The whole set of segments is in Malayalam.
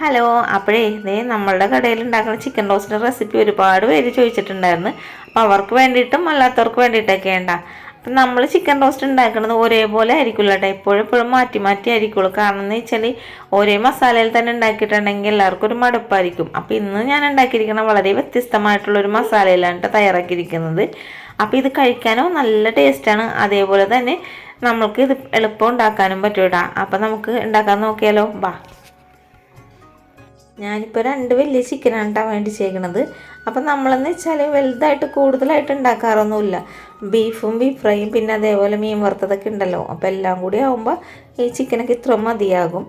ഹലോ അപ്പോഴേ ഇതേ നമ്മളുടെ കടയിൽ ഉണ്ടാക്കുന്ന ചിക്കൻ റോസ്റ്റിന്റെ റെസിപ്പി ഒരുപാട് പേര് ചോദിച്ചിട്ടുണ്ടായിരുന്നു. അപ്പോൾ അവർക്ക് വേണ്ടിയിട്ടും അല്ലാത്തവർക്ക് വേണ്ടിയിട്ടൊക്കെ ഉണ്ടാ. അപ്പം നമ്മൾ ചിക്കൻ റോസ്റ്റ് ഉണ്ടാക്കുന്നത് ഒരേപോലെ ആയിരിക്കില്ല കേട്ടോ എപ്പോഴും എപ്പോഴും മാറ്റി മാറ്റി ആയിരിക്കുള്ളൂ. കാരണം എന്ന് വെച്ചാൽ ഒരേ മസാലയിൽ തന്നെ ഉണ്ടാക്കിയിട്ടുണ്ടെങ്കിൽ എല്ലാവർക്കും ഒരു മടുപ്പായിരിക്കും. അപ്പോൾ ഇന്ന് ഞാൻ ഉണ്ടാക്കിയിരിക്കുന്ന വളരെ വ്യത്യസ്തമായിട്ടുള്ള ഒരു മസാലയിലാണ് കേട്ടോ തയ്യാറാക്കിയിരിക്കുന്നത്. അപ്പോൾ ഇത് കഴിക്കാനോ നല്ല ടേസ്റ്റാണ് അതേപോലെ തന്നെ നമ്മൾക്ക് ഇത് എളുപ്പം ഉണ്ടാക്കാനും പറ്റൂട്ടാ. അപ്പം നമുക്ക് ഉണ്ടാക്കാൻ നോക്കിയാലോ? ബാ ഞാനിപ്പോൾ രണ്ട് വലിയ ചിക്കനാണ് കേട്ടോ ചെയ്യണത് അപ്പം നമ്മളെന്ന് വെച്ചാൽ വലുതായിട്ട് കൂടുതലായിട്ട് ഉണ്ടാക്കാറൊന്നുമില്ല ബീഫും ബീഫ് ഫ്രൈയും പിന്നെ അതേപോലെ മീൻ വറുത്തതൊക്കെ ഉണ്ടല്ലോ അപ്പോൾ എല്ലാം കൂടി ആകുമ്പോൾ ഈ ചിക്കനൊക്കെ ഇത്ര മതിയാകും.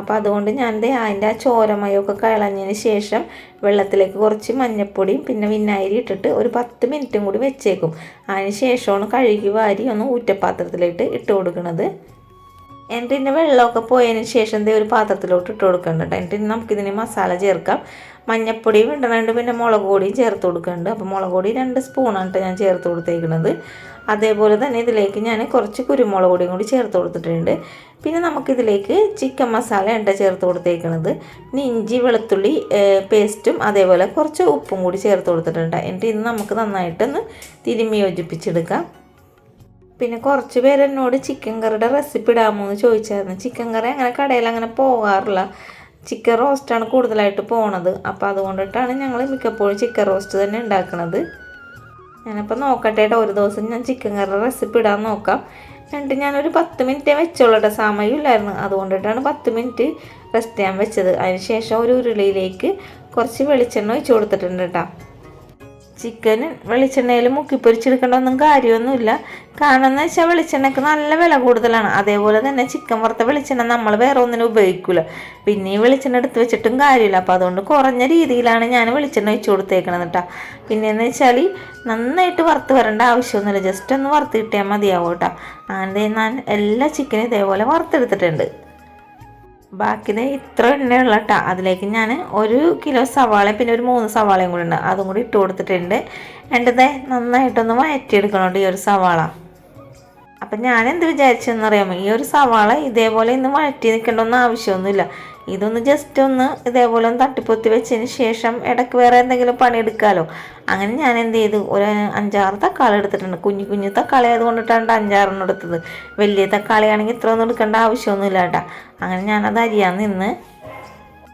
അപ്പോൾ അതുകൊണ്ട് ഞാൻ അതിന്റെ ആ ചോരമയൊക്കെ കളഞ്ഞതിന് ശേഷം വെള്ളത്തിലേക്ക് കുറച്ച് മഞ്ഞൾപ്പൊടിയും പിന്നെ വിനാഗിരി ഇട്ടിട്ട് ഒരു പത്ത് മിനിറ്റും കൂടി വെച്ചേക്കും. അതിന് ശേഷമാണ് കഴുകി വാരി ഒന്ന് ഊറ്റപ്പാത്രത്തിലിട്ട് ഇട്ട് കൊടുക്കുന്നത് എന്നിട്ട് ഇതിന്റെ വെള്ളമൊക്കെ പോയതിന് ശേഷം ദേ ഒരു പാത്രത്തിലോട്ട് ഇട്ട് കൊടുക്കുന്നുണ്ട് കേട്ടോ എന്നിട്ട് നമുക്കിതിന് മസാല ചേർക്കാം. മഞ്ഞപ്പൊടിയും ഇടണുണ്ട് പിന്നെ മുളക് പൊടിയും ചേർത്ത് കൊടുക്കുന്നുണ്ട് അപ്പോൾ മുളക് പൊടി രണ്ട് സ്പൂണാണ് ഞാൻ ചേർത്ത് കൊടുത്തേക്കുന്നത് അതേപോലെ തന്നെ ഇതിലേക്ക് ഞാൻ കുറച്ച് കുരുമുളക് പൊടിയും കൂടി ചേർത്ത് കൊടുത്തിട്ടുണ്ട്. പിന്നെ നമുക്കിതിലേക്ക് ചിക്കൻ മസാല ഉണ്ട് ചേർത്ത് കൊടുത്തേക്കുന്നത് പിന്നെ ഇഞ്ചി വെളുത്തുള്ളി പേസ്റ്റും അതേപോലെ കുറച്ച് ഉപ്പും കൂടി ചേർത്ത് കൊടുത്തിട്ടുണ്ട് എന്നിട്ട് ഇത് നമുക്ക് നന്നായിട്ടൊന്ന് തിരുമ്മി യോജിപ്പിച്ചെടുക്കാം. പിന്നെ കുറച്ച് പേര് എന്നോട് ചിക്കൻ കറിയുടെ റെസിപ്പി ഇടാമോ എന്ന് ചോദിച്ചായിരുന്നു. ചിക്കൻ കറി അങ്ങനെ കടയിൽ അങ്ങനെ പോകാറില്ല. ചിക്കൻ റോസ്റ്റാണ് കൂടുതലായിട്ട് പോണത്. അപ്പോൾ അതുകൊണ്ടിട്ടാണ് ഞങ്ങൾ മിക്കപ്പോഴും ചിക്കൻ റോസ്റ്റ് തന്നെ ഉണ്ടാക്കുന്നത് ഞാനപ്പോൾ നോക്കട്ടെ കേട്ടോ ഒരു ദിവസം ഞാൻ ചിക്കൻ കറിയുടെ റെസിപ്പി ഇടാൻ നോക്കാം. എന്നിട്ട് ഞാനൊരു പത്ത് മിനിറ്റേ വെച്ചോളൂ കേട്ടോ സമയമില്ലായിരുന്നു അതുകൊണ്ടിട്ടാണ് പത്ത് മിനിറ്റ് റെസ്റ്റ് ചെയ്യാൻ വെച്ചത്. അതിന് ശേഷം ഒരു ഉരുളിയിലേക്ക് കുറച്ച് വെളിച്ചെണ്ണ ഒഴിച്ചു കൊടുത്തിട്ടുണ്ട് കേട്ടോ ചിക്കന് വെളിച്ചെണ്ണയിൽ മുക്കി പൊരിച്ചെടുക്കേണ്ട ഒന്നും കാര്യമൊന്നുമില്ല. കാരണം എന്ന് വെച്ചാൽ വെളിച്ചെണ്ണയ്ക്ക് നല്ല വില കൂടുതലാണ്. അതേപോലെ തന്നെ ചിക്കൻ വറുത്ത വെളിച്ചെണ്ണ നമ്മൾ വേറെ ഒന്നിനും ഉപയോഗിക്കില്ല പിന്നെ ഈ വെളിച്ചെണ്ണ എടുത്ത് വെച്ചിട്ടും കാര്യമില്ല. അപ്പോൾ അതുകൊണ്ട് കുറഞ്ഞ രീതിയിലാണ് ഞാൻ വെളിച്ചെണ്ണ ഒഴിച്ചു കൊടുത്തേക്കണത് കേട്ടോ പിന്നെയെന്ന് വെച്ചാൽ നന്നായിട്ട് വറുത്ത് വരേണ്ട ആവശ്യമൊന്നുമില്ല. ജസ്റ്റ് ഒന്ന് വറുത്ത് കിട്ടിയാൽ മതിയാവും കേട്ടോ അങ്ങനെ ഞാൻ എല്ലാ ചിക്കനും ഇതേപോലെ വറുത്തെടുത്തിട്ടുണ്ട്. ബാക്കി ദേ ഇത്ര എണ്ണയുള്ള കേട്ടോ അതിലേക്ക് ഞാൻ ഒരു കിലോ സവാള പിന്നെ ഒരു മൂന്ന് സവാളയും കൂടി ഉണ്ട്. അതും കൂടി ഇട്ട് കൊടുത്തിട്ടുണ്ട്. എന്നിട്ട് നന്നായിട്ടൊന്ന് വഴറ്റിയെടുക്കണുണ്ട് ഈ ഒരു സവാള. അപ്പം ഞാൻ എന്ത് വിചാരിച്ചെന്നറിയാമോ? ഈ ഒരു സവാള ഇതേപോലെ ഇന്ന് വഴറ്റി നിൽക്കേണ്ടൊന്നും ആവശ്യമൊന്നുമില്ല. ഇതൊന്ന് ജസ്റ്റ് ഒന്ന് ഇതേപോലെ ഒന്ന് തട്ടിപ്പൊത്തി വെച്ചതിന് ശേഷം ഇടയ്ക്ക് വേറെ എന്തെങ്കിലും പണിയെടുക്കാമല്ലോ അങ്ങനെ ഞാൻ എന്ത് ചെയ്തു? ഒരു അഞ്ചാറ് തക്കാളി എടുത്തിട്ടുണ്ട്. കുഞ്ഞു കുഞ്ഞു തക്കാളി അതുകൊണ്ടിട്ടാണ് അഞ്ചാറെണ്ണം എടുത്തത്. വലിയ തക്കാളിയാണെങ്കിൽ ഇത്ര ഒന്നും എടുക്കേണ്ട ആവശ്യമൊന്നുമില്ല കേട്ടോ. അങ്ങനെ ഞാനത് അരിയാൻ നിന്ന്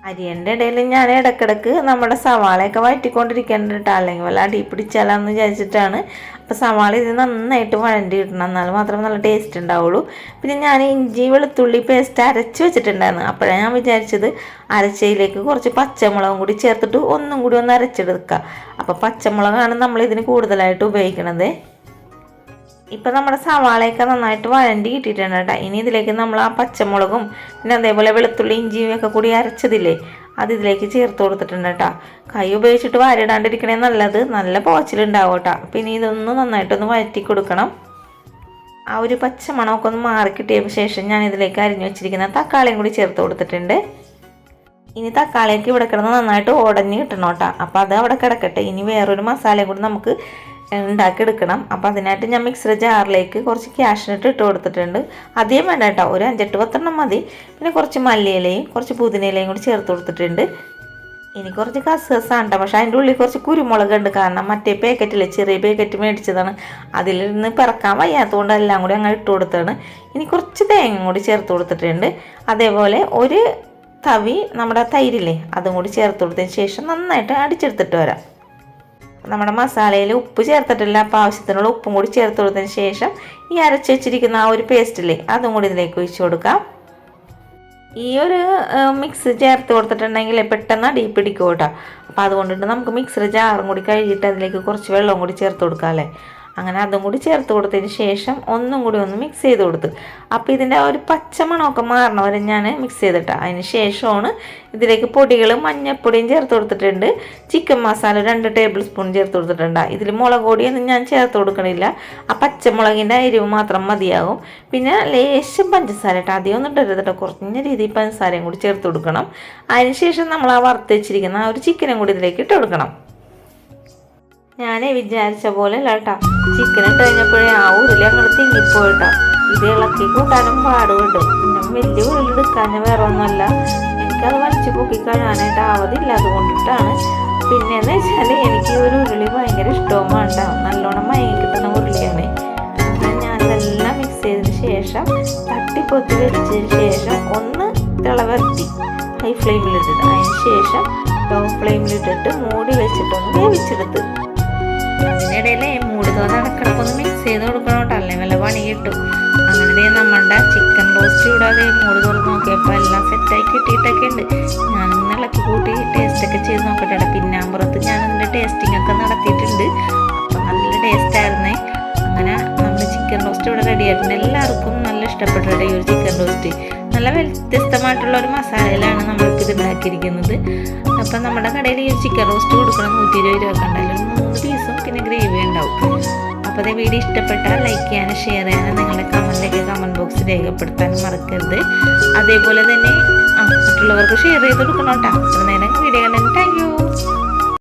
അരിയന്റെ ഇടയിൽ ഞാൻ ഇടക്കിടക്ക് നമ്മുടെ സവാളയൊക്കെ വഴറ്റിക്കൊണ്ടിരിക്കേണ്ട കേട്ടോ അല്ലെങ്കിൽ വല്ല അടി പിടിച്ചാലാന്ന് വിചാരിച്ചിട്ടാണ്. അപ്പോൾ സവാള ഇത് നന്നായിട്ട് വഴണ്ടി കിട്ടണം എന്നാൽ മാത്രമേ നല്ല ടേസ്റ്റ് ഉണ്ടാവുള്ളൂ. പിന്നെ ഞാൻ ഇഞ്ചി വെളുത്തുള്ളി പേസ്റ്റ് അരച്ച് വെച്ചിട്ടുണ്ടായിരുന്നു. അപ്പോഴാണ് ഞാൻ വിചാരിച്ചത് അരച്ചയിലേക്ക് കുറച്ച് പച്ചമുളകും കൂടി ചേർത്തിട്ട് ഒന്നും കൂടി ഒന്ന് അരച്ചെടുക്കുക അപ്പോൾ പച്ചമുളകാണ് നമ്മൾ ഇതിന് കൂടുതലായിട്ട് ഉപയോഗിക്കണത്. ഇപ്പം നമ്മുടെ സവാളയൊക്കെ നന്നായിട്ട് വഴണ്ടി കിട്ടിയിട്ടുണ്ട് കേട്ടോ. ഇനി ഇതിലേക്ക് നമ്മൾ ആ പച്ചമുളകും പിന്നെ അതേപോലെ വെളുത്തുള്ളി ഇഞ്ചിയും ഒക്കെ കൂടി അരച്ചതില്ലേ അത് ഇതിലേക്ക് ചേർത്ത് കൊടുത്തിട്ടുണ്ട് കേട്ടോ. കൈ ഉപയോഗിച്ചിട്ട് വാരിടാണ്ടിരിക്കണേ നല്ലത്. നല്ല പോച്ചിലുണ്ടാവും കേട്ടോ. ഇനി ഇതൊന്ന് നന്നായിട്ടൊന്ന് വഴറ്റി കൊടുക്കണം. ആ ഒരു പച്ച മണമൊക്കെ ഒന്ന് മാറി കിട്ടിയ ശേഷം ഞാൻ ഇതിലേക്ക് അരിഞ്ഞു വെച്ചിരിക്കുന്ന തക്കാളിയും കൂടി ചേർത്ത് കൊടുത്തിട്ടുണ്ട്. ഇനി തക്കാളിയൊക്കെ ഇവിടെ കിടന്ന് നന്നായിട്ട് ഉടഞ്ഞ് കിട്ടണം കേട്ടോ. അപ്പോൾ അത് അവിടെ കിടക്കട്ടെ. ഇനി വേറൊരു മസാലയും കൂടി നമുക്ക് ഉണ്ടാക്കിയെടുക്കണം. അപ്പോൾ അതിനായിട്ട് ഞാൻ മിക്സർ ജാറിലേക്ക് കുറച്ച് ക്യാഷിനിട്ട് ഇട്ട് കൊടുത്തിട്ടുണ്ട്. അധികം വേണ്ട കേട്ടോ ഒരു അഞ്ചെട്ട് പത്തെണ്ണം മതി. പിന്നെ കുറച്ച് മല്ലിയിലയും കുറച്ച് പുതിനയിലയും കൂടി ചേർത്ത് കൊടുത്തിട്ടുണ്ട്. ഇനി കുറച്ച് കസകസാണ് കേട്ടോ പക്ഷേ അതിന്റെ ഉള്ളിൽ കുറച്ച് കുരുമുളക് ഉണ്ട്. കാരണം മറ്റേ പാക്കറ്റിലെ ചെറിയ പാക്കറ്റ് മേടിച്ചതാണ്. അതിൽ നിന്ന് പിറക്കാൻ വയ്യാത്തതുകൊണ്ട് എല്ലാം കൂടി അങ്ങ് ഇട്ട് കൊടുത്താണ്. ഇനി കുറച്ച് തേങ്ങ കൂടി ചേർത്ത് കൊടുത്തിട്ടുണ്ട്. അതേപോലെ ഒരു തവി നമ്മുടെ തൈരില്ലേ അതും കൂടി ചേർത്ത് കൊടുത്തതിന് ശേഷം നന്നായിട്ട് അടിച്ചെടുത്തിട്ട് വരാം. നമ്മുടെ മസാലയിൽ ഉപ്പ് ചേർത്തിട്ടില്ല. അപ്പോൾ ആവശ്യത്തിനുള്ള ഉപ്പും കൂടി ചേർത്ത് കൊടുത്തതിന് ശേഷം ഈ അരച്ച് വെച്ചിരിക്കുന്ന ആ ഒരു പേസ്റ്റില്ലേ അതും കൂടി ഇതിലേക്ക് ഒഴിച്ചു കൊടുക്കാം. ഈ ഒരു മിക്സ് ചേർത്ത് കൊടുത്തിട്ടുണ്ടെങ്കിൽ പെട്ടെന്ന് അടി പിടിക്കും കേട്ടോ. അപ്പോൾ അതുകൊണ്ടിട്ട് നമുക്ക് മിക്സർ ജാറും കൂടി കഴുകിയിട്ട് അതിലേക്ക് കുറച്ച് വെള്ളവും കൂടി ചേർത്ത് കൊടുക്കാം അല്ലേ? അങ്ങനെ അതും കൂടി ചേർത്ത് കൊടുത്തതിന് ശേഷം ഒന്നും കൂടി ഒന്ന് മിക്സ് ചെയ്ത് കൊടുത്ത്. അപ്പോൾ ഇതിന്റെ ആ ഒരു പച്ചമണമൊക്കെ മാറണ വരെ ഞാൻ മിക്സ് ചെയ്തിട്ടാണ് അതിന് ശേഷമാണ് ഇതിലേക്ക് പൊടികളും മഞ്ഞപ്പൊടിയും ചേർത്ത് കൊടുത്തിട്ടുണ്ട്. ചിക്കൻ മസാല രണ്ട് ടേബിൾ സ്പൂൺ ചേർത്ത് കൊടുത്തിട്ടുണ്ട്. ഇതിൽ മുളക് പൊടിയൊന്നും ഞാൻ ചേർത്ത് കൊടുക്കണില്ല. ആ പച്ചമുളകിന്റെ എരിവ് മാത്രം മതിയാകും. പിന്നെ ലേശം പഞ്ചസാര കേട്ടോ അധികം ഒന്നും ഇട്ടരുത് കേട്ടോ. കുറഞ്ഞ രീതിയിൽ പഞ്ചസാരയും കൂടി ചേർത്ത് കൊടുക്കണം. അതിന് ശേഷം നമ്മൾ ആ വറുത്ത് വെച്ചിരിക്കുന്ന ആ ഒരു ചിക്കനും കൂടി ഇതിലേക്ക് ഇട്ട് കൊടുക്കണം. ഞാൻ വിചാരിച്ച പോലെ അല്ല കേട്ടോ ചിക്കൻ ഇട്ട് കഴിഞ്ഞപ്പോഴേ ആ ഉരുളി അങ്ങനെ തിങ്ങിപ്പോയിട്ടോ. ഇത് ഇളക്കി കൂട്ടാനും പാടുണ്ട്. പിന്നെ വലിയ ഉരുളി എടുക്കാൻ വേറെ ഒന്നുമല്ല എനിക്ക് എനിക്കത് വലിച്ചു പൊക്കി കഴിയാനായിട്ട് ആവതില്ല അതുകൊണ്ടിട്ടാണ്. പിന്നെന്ന് വെച്ചാൽ എനിക്ക് ഒരു ഉരുളി ഭയങ്കര ഇഷ്ടവുമാണ് ഉണ്ടാവും നല്ലോണം മയങ്ങി കിട്ടുന്ന ഉരുളിയാണ്. ഞാനിതെല്ലാം മിക്സ് ചെയ്തതിന് ശേഷം തട്ടിപ്പൊത്തി വെച്ചതിന് ശേഷം ഒന്ന് തിളവർത്തി ഹൈ ഫ്ലെയിമിലിട്ടിട്ട് അതിന് ശേഷം ലോ ഫ്ലെയിമിലിട്ടിട്ട് മൂടി വെച്ചിട്ടൊന്ന് വേവിച്ചെടുത്ത്. അതിനിടയിൽ മൂടി തോന്നി ഇടക്കിടക്കൊന്ന് മിക്സ് ചെയ്ത് കൊടുക്കണം കേട്ടോ. അല്ലെങ്കിൽ വല്ല പണി കിട്ടും അങ്ങനെ നമ്മളുടെ ചിക്കൻ റോസ്റ്റ് കൂടാതെ മൂടി തുറന്ന് നോക്കിയപ്പോൾ എല്ലാം സെറ്റായി കിട്ടിയിട്ടൊക്കെ ഉണ്ട്. ഞാനൊന്ന് ഇളക്കി കൂട്ടി ടേസ്റ്റൊക്കെ ചെയ്ത് നോക്കട്ടെ പിന്നെ പിന്നാമ്പുറത്ത് ഞാൻ അതിന്റെ ടേസ്റ്റിംഗ് ഒക്കെ നടത്തിയിട്ടുണ്ട്. അപ്പം നല്ല ടേസ്റ്റ് ആയിരുന്നേ. അങ്ങനെ നമ്മുടെ ചിക്കൻ റോസ്റ്റ് ഇവിടെ റെഡി ആയിട്ടുണ്ട്. എല്ലാവർക്കും നല്ല ഇഷ്ടപ്പെട്ടു ഒരു ചിക്കൻ റോസ്റ്റ് നല്ല വ്യത്യസ്തമായിട്ടുള്ള ഒരു മസാലയിലാണ് നമ്മൾക്കിത് ഉണ്ടാക്കിയിരിക്കുന്നത്. അപ്പം നമ്മുടെ കടയിൽ ഈ ചിക്കൻ റോസ്റ്റ് കൊടുക്കണം. നൂറ്റി ഇരുപത് രൂപ കണ്ടാലും മൂന്ന് പീസും പിന്നെ ഗ്രേവി ഉണ്ടാവും. അപ്പോൾ അതേ വീഡിയോ ഇഷ്ടപ്പെട്ടാൽ ലൈക്ക് ചെയ്യാനും ഷെയർ ചെയ്യാനും നിങ്ങളുടെ കമന്റിലേക്ക് കമന്റ് ബോക്സ് രേഖപ്പെടുത്താനും മറക്കരുത്. അതേപോലെ തന്നെ മറ്റുള്ളവർക്ക് ഷെയർ ചെയ്ത് കൊടുക്കണം കേട്ടോ. അത്ര നേരം വീഡിയോ കണ്ടു താങ്ക് യു